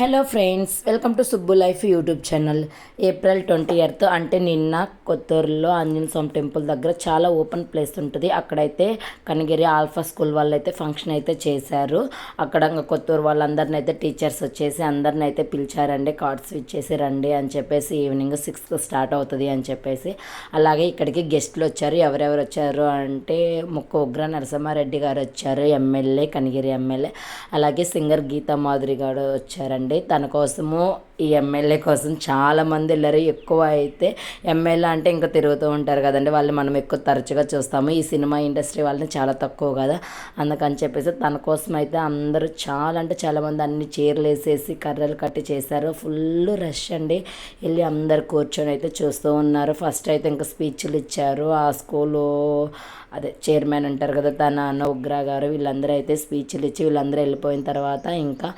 Hello friends welcome to Subbu life YouTube channel. April twenty eighth అంటే నిన్న కొత్తూరులో ఆంజనేయ స్వామి temple దగ్గర చాలా ఓపెన్ ప్లేస్ ఉంటుంది. అక్కడైతే కనిగిరి ఆల్ఫా స్కూల్ వాళ్ళు అయితే ఫంక్షన్ అయితే చేశారు. అక్కడ కొత్తూరు వాళ్ళందరిని అయితే టీచర్స్ వచ్చేసి అందరిని అయితే పిలిచారండి కార్డ్స్ ఇచ్చేసి రండి అని చెప్పేసి ఈవినింగ్ సిక్స్కి స్టార్ట్ అవుతుంది అని చెప్పేసి. అలాగే ఇక్కడికి గెస్ట్లు వచ్చారు. ఎవరెవరు వచ్చారు అంటే ముక్క ఉగ్ర నరసింహారెడ్డి గారు వచ్చారు ఎమ్మెల్యే కనిగిరి ఎమ్మెల్యే. అలాగే సింగర్ గీతా మాధురి గారు వచ్చారండి. తన కోసము ఈ ఎమ్మెల్యే కోసం చాలామంది వెళ్ళారు. ఎక్కువ అయితే ఎమ్మెల్యే అంటే ఇంకా తిరుగుతూ ఉంటారు కదండి. వాళ్ళు మనం ఎక్కువ తరచుగా చూస్తాము. ఈ సినిమా ఇండస్ట్రీ వాళ్ళని చాలా తక్కువ కదా. అందుకని చెప్పేసి తన కోసం అయితే అందరూ చాలా అంటే చాలామంది అన్ని చీరలు వేసేసి కర్రలు కట్టి చేశారు. ఫుల్ రష్ అండి. వెళ్ళి అందరు కూర్చొని అయితే చూస్తూ ఉన్నారు. ఫస్ట్ అయితే ఇంకా స్పీచ్లు ఇచ్చారు. ఆ స్కూలు అదే చైర్మన్ ఉంటారు కదా తన అన్న ఉగ్ర గారు వీళ్ళందరూ అయితే స్పీచ్లు ఇచ్చి వీళ్ళందరూ వెళ్ళిపోయిన తర్వాత ఇంకా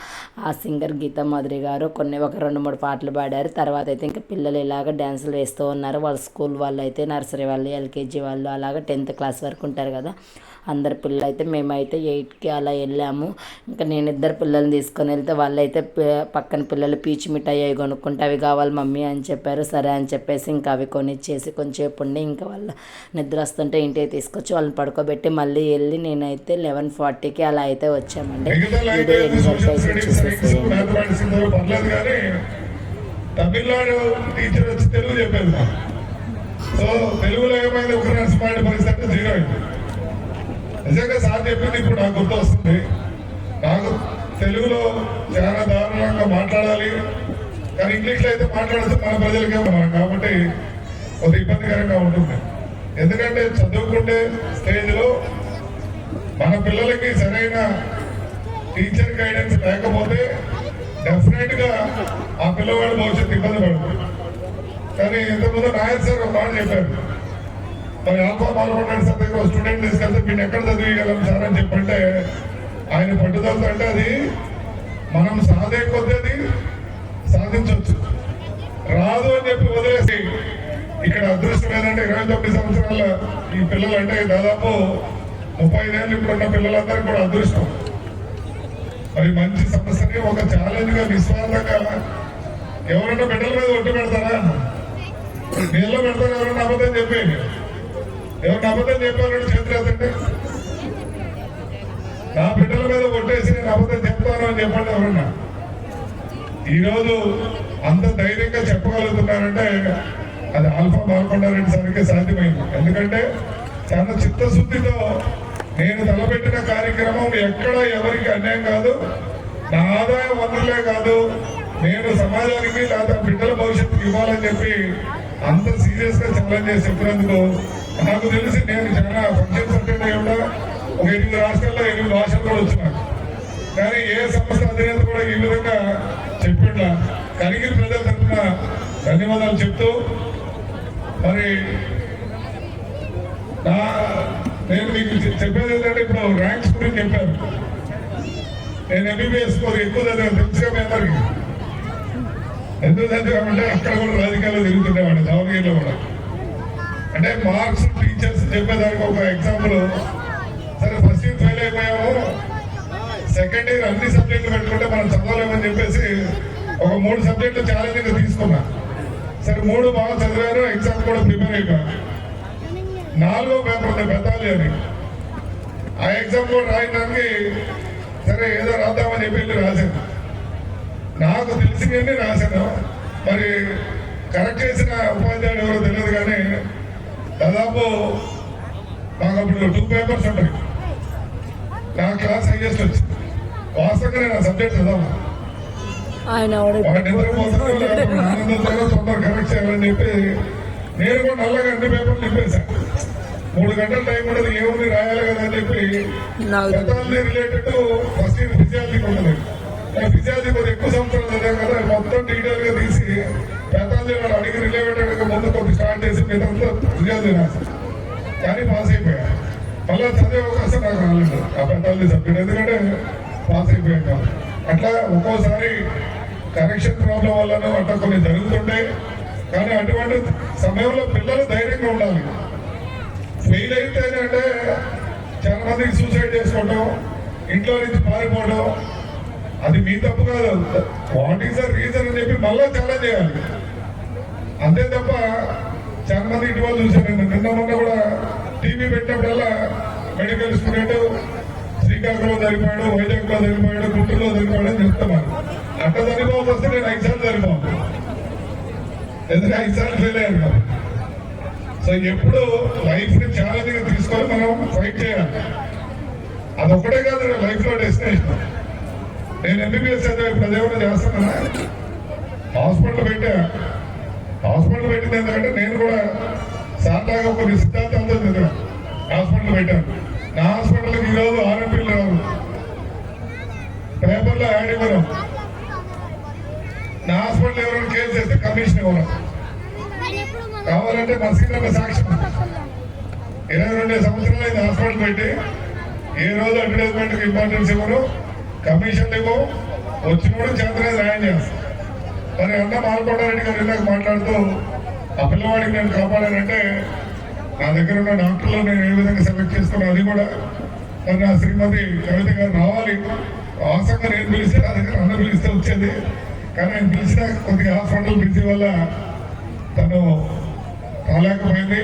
ఆ సింగర్ గీతా మాధురి గారు కొన్ని ఒక రెండు మూడు పాటలు పాడారు. తర్వాత అయితే ఇంకా పిల్లలు ఇలాగ డ్యాన్సులు వేస్తూ ఉన్నారు. వాళ్ళ స్కూల్ వాళ్ళు అయితే నర్సరీ వాళ్ళు ఎల్కేజీ వాళ్ళు అలాగ టెన్త్ క్లాస్ వరకు ఉంటారు కదా. అందరి పిల్లలు అయితే మేమైతే ఎయిట్కి అలా వెళ్ళాము. ఇంకా నేను ఇద్దరు పిల్లల్ని తీసుకొని వెళ్తే వాళ్ళైతే పక్కన పిల్లలు పీచు మిఠాయి అవి కొనుక్కుంటే అవి కావాలి మమ్మీ అని చెప్పారు. సరే అని చెప్పేసి ఇంకా అవి కొనిచ్చేసి కొంచెంసేపు ఉండి ఇంకా వాళ్ళ నిద్ర వస్తుంటే ఇంటికి తీసుకొచ్చి వాళ్ళని పడుకోబెట్టి మళ్ళీ వెళ్ళి నేనైతే లెవెన్ ఫార్టీకి అలా అయితే వచ్చామండి. వీడియో ఎన్ని వరకు చూసేసేయండి తమిళనాడు టీచర్ వచ్చి తెలుగు చెప్పేది సో తెలుగులో ఏమైంది? ఒక రాష్ట్రమైన పరిస్థితి జీరో అయింది. నిజంగా సార్ చెప్పింది ఇప్పుడు నాకు గుర్తు వస్తుంది నాకు తెలుగులో చాలా దారుణంగా మాట్లాడాలి. కానీ ఇంగ్లీష్లో అయితే మాట్లాడితే మన ప్రజలకే మనం కాబట్టి కొద్ది ఇబ్బందికరంగా ఉంటుంది. ఎందుకంటే చదువుకుంటే స్టేజ్లో మన పిల్లలకి సరైన టీచర్ గైడెన్స్ లేకపోతే డెఫినెట్గా ఆ పిల్లవాడు భవిష్యత్తు ఇబ్బంది పడుతుంది. కానీ ఇంతకుముందు నాయర్ సార్ ఒక మాట చెప్పారు. మరి ఆల్ఫా పాల్గొన్నాడు సార్ దగ్గర స్టూడెంట్ నేను ఎక్కడ చదివిగలం సార్ అని చెప్పంటే ఆయన పట్టుదలతో అంటే అది మనం సాధే కొద్ది అది సాధించవచ్చు రాదు అని చెప్పి వదిలేసి ఇక్కడ అదృష్టం ఏంటంటే ఇరవై తొమ్మిది సంవత్సరాల ఈ పిల్లలు అంటే దాదాపు ముప్పై ఐదేళ్ళు ఇప్పుడు ఉన్న పిల్లలందరికీ కూడా అదృష్టం. మరి మంచి సమస్యని ఒక ఛాలెంజ్గా నిస్వార్థంగా విశ్వాసంగా ఎవరైనా బిడ్డల మీద ఒట్టు పెడతారా? నీళ్ళు పెడతారు? ఎవరైనా అబద్ధం చెప్పి ఎవరైనా అబద్ధం చెప్పారంటే చేతులు ఎత్తండి నా బిడ్డల నేను అబద్ధం చెప్తాను అని చెప్పండి ఎవరన్నా. ఈరోజు అంత ధైర్యంగా చెప్పగలుగుతున్నారంటే అది ఆల్ఫా బాల్కొండారెడ్డి సార్కే సాధ్యమైంది. ఎందుకంటే చాలా చిత్తశుద్ధితో నేను తలపెట్టిన కార్యక్రమం ఎక్కడ ఎవరికి అన్యాయం కాదు నా ఆదాయ వనరులే కాదు నేను సమాజానికి లేదా బిడ్డల భవిష్యత్తుకి ఇవ్వాలని చెప్పి అంత సీరియస్గా ఛాలెంజ్ చేసి చెప్పినందుకు నాకు తెలిసి నేను చాలా ఫంక్షన్స్ అటెండ్ అయ్యి ఒక ఎనిమిది రాష్ట్రాల్లో ఎనిమిది భాషల్లో కూడా వచ్చినాను కానీ ఏ సంస్థ అధినేత కూడా ఈ విధంగా చెప్పిండ్లా కనిగిరి ప్రజల తరఫున ధన్యవాదాలు చెప్తూ మరి నా నేను మీకు చెప్పేది ఏంటంటే ఇప్పుడు ర్యాంక్స్ గురించి చెప్పారు. నేను ఎంబీబీఎస్ కోరి ఎక్కువ చదివాను తెలుసుగా మీ అందరికి? ఎందుకు చదివామంటే అక్కడ కూడా రాజకీయాల్లో తిరుగుతుండేవాడు దావనగిరిలో కూడా. అంటే మార్క్స్ టీచర్స్ చెప్పేదానికి ఒక ఎగ్జాంపుల్ సెకండ్ ఇయర్ అన్ని సబ్జెక్టులు పెట్టుకుంటే మనం చదవలేమని చెప్పేసి ఒక మూడు సబ్జెక్టులు ఛాలెంజింగ్ తీసుకున్నా. సరే మూడు బాగా చదివారు ఎగ్జామ్ కూడా ప్రిపేర్ అయిపోయాను నాలుగో పేపర్ ఉంది బెతాలి అని. ఆ ఎగ్జామ్ కూడా రాయడానికి సరే ఏదో రాద్దామని చెప్పి వెళ్ళి రాశాను. నాకు తెలిసినవన్నీ రాశాను. మరి కరెక్ట్ చేసిన ఉపాధ్యాయుడు ఎవరో తెలియదు కానీ దాదాపు మాకు అప్పుడు టూ పేపర్స్ ఉంటాయి. నా క్లాస్ హైయెస్ట్ వచ్చింది ఆ సబ్జెక్ట్ ఆయన తొందర కరెక్ట్ చేయాలని చెప్పి నేను కూడా నల్లగా అన్ని పేపర్లు నింపేశాను మూడు గంటల టైం ఉండదు ఏముంది రాయాలి కదా అని చెప్పి pathology related first year physiology ఉండదు ఫిజియాలజీ కొద్దిగా ఎక్కువ సంవత్సరాలు చదివాం కదా మొత్తం డీటెయిల్గా తీసి పెథాలజీ వాడు అడిగి రిలేటెడ్ ముందు కొద్ది స్టార్ట్ చేసి మీదంతా ఫిజియాలజీ రాశాను కానీ పాస్ అయిపోయా. మళ్ళీ చదివే అవకాశం నాకు రాలేదు. ఆ పెద్దల్ని సబ్జెక్ట్ ఎందుకంటే పాస్ అయిపోయాం అట్లా ఒక్కోసారి కనెక్షన్ ప్రాబ్లం వల్లనో అట్లా కొన్ని జరుగుతుంటాయి కానీ అటువంటి సమయంలో పిల్లలు ధైర్యంగా ఉండాలి. ఫెయిల్ అయితే అంటే చాలా మందికి సూసైడ్ చేసుకోవడం ఇంట్లో నుంచి పారిపోవడం అది మీ తప్పు కాదు. వాట్ ఈస్ ద రీజన్ అని చెప్పి మళ్ళా ఛాలెంజ్ చేయాలి. అంతే తప్ప చాలా మంది ఇటీవల చూశాను నిన్న మొన్న కూడా టీవీ పెట్టినప్పుడల్లా మెడికల్ స్టూడెంట్ శ్రీకాకుళంలో చనిపోయాడు వైజాగ్లో జరిపాడు గుంటూరులో జరిపాడు అని చెప్తున్నాను అట్ట చనిపోవాల్సి వస్తే నేను ఐదు సార్లు చనిపోవాలి ఎందుకంటే ఐదు సార్లు ఫెయిల్ అయ్యాను సో ఎప్పుడు లైఫ్ని ఛాలెంజ్గా తీసుకొని మనం ఫైట్ చేయాలి. అదొకటే కాదు లైఫ్లో డెస్టినేషన్ నేను ఎంబీబీఎస్ చదివా ఇప్పుడు అదేమైనా చేస్తున్నానా హాస్పిటల్ పెట్టా. హాస్పిటల్ పెట్టింది ఎందుకంటే నేను కూడా సాధాగా ఒక సిద్ధాంతాలతో చదివాను. హాస్పిటల్ పెట్టాను. నా హాస్పిటల్కి ఈరోజు ఆర్ఎంపీలు రావు. పేపర్లో యాడ్ ఇవ్వరు. నా హాస్పిటల్ ఎవరైనా కేసు చేస్తే కమిషన్ ఇవ్వరు. కావాలంటే మసీదుల సాక్ష్యం ఇరవై రెండు సంవత్సరాలు అయితే హాస్పిటల్ పెట్టి. ఏ రోజు అడ్వర్టైజ్మెంట్ ఇంపార్టెన్స్ ఇవ్వరు. కమిషన్లు ఇవ్వవు. వచ్చిన కూడా చేతనే రాయం చేస్తాం మరి అన్న మాల్కొండారెడ్డి గారు ఇందాక మాట్లాడుతూ ఆ పిల్లవాడికి నేను కాపాడానంటే నా దగ్గర ఉన్న డాక్టర్లు నేను ఏ విధంగా సెలెక్ట్ చేసుకున్నా అది కూడా మరి నా శ్రీమతి కవిత గారు రావాలి. ఆసక్తి నేను పిలిస్తే నా దగ్గర అన్న పిలిస్తే వచ్చేది. కానీ ఆయన పిలిచినా కొద్దిగా హాస్పిటల్ బిజీ వల్ల తను రాలేకపోయింది.